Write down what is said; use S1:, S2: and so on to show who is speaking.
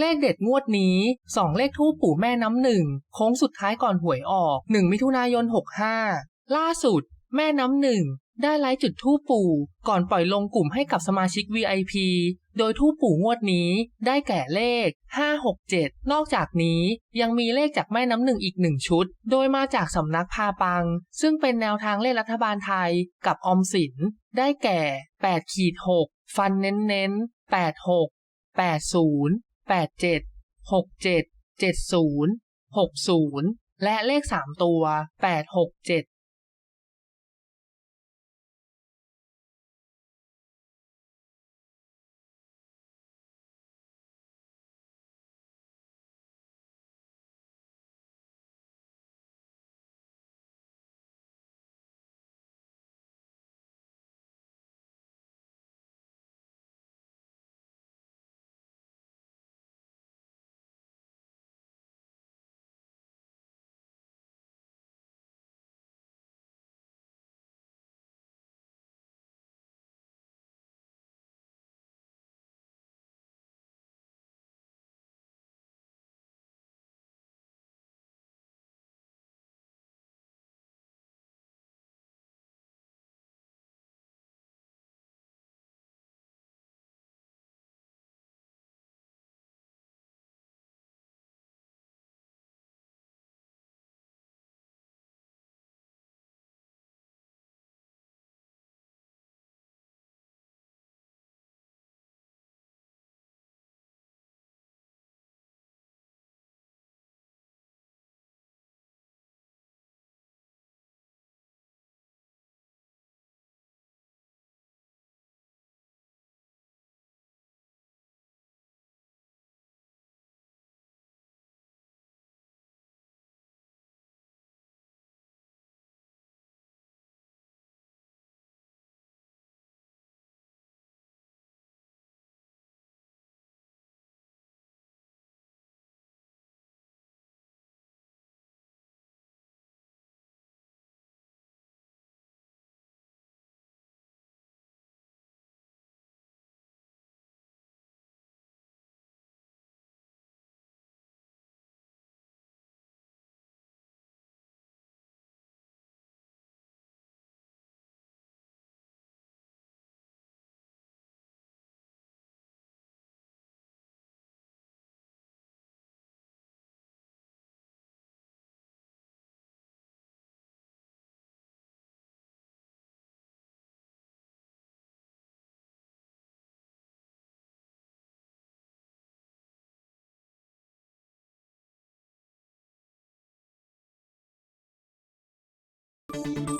S1: เลขเด็ดงวดนี้ 2 เลขทูปปู่แม่น้ำหนึ่งโค้งสุดท้ายก่อนหวยออก 1 มิถุนายน 65 ล่าสุด แม่น้ำหนึ่งได้ไลฟ์จุดทูปปู่ ก่อนปล่อยลงกลุ่มให้กับสมาชิก VIP โดยทูปปู่งวดนี้ได้แก่เลข 567 นอกจากนี้ยังมีเลขจากแม่น้ำหนึ่งอีกหนึ่งชุด โดยมาจากสำนักพาปัง ซึ่งเป็นแนวทางเลขรัฐบาลไทยกับออมสิน ได้แก่8ขีด6ฟันเน้นเน้น86 80 87 67 70 60และเลข3ตัว867
S2: Thank you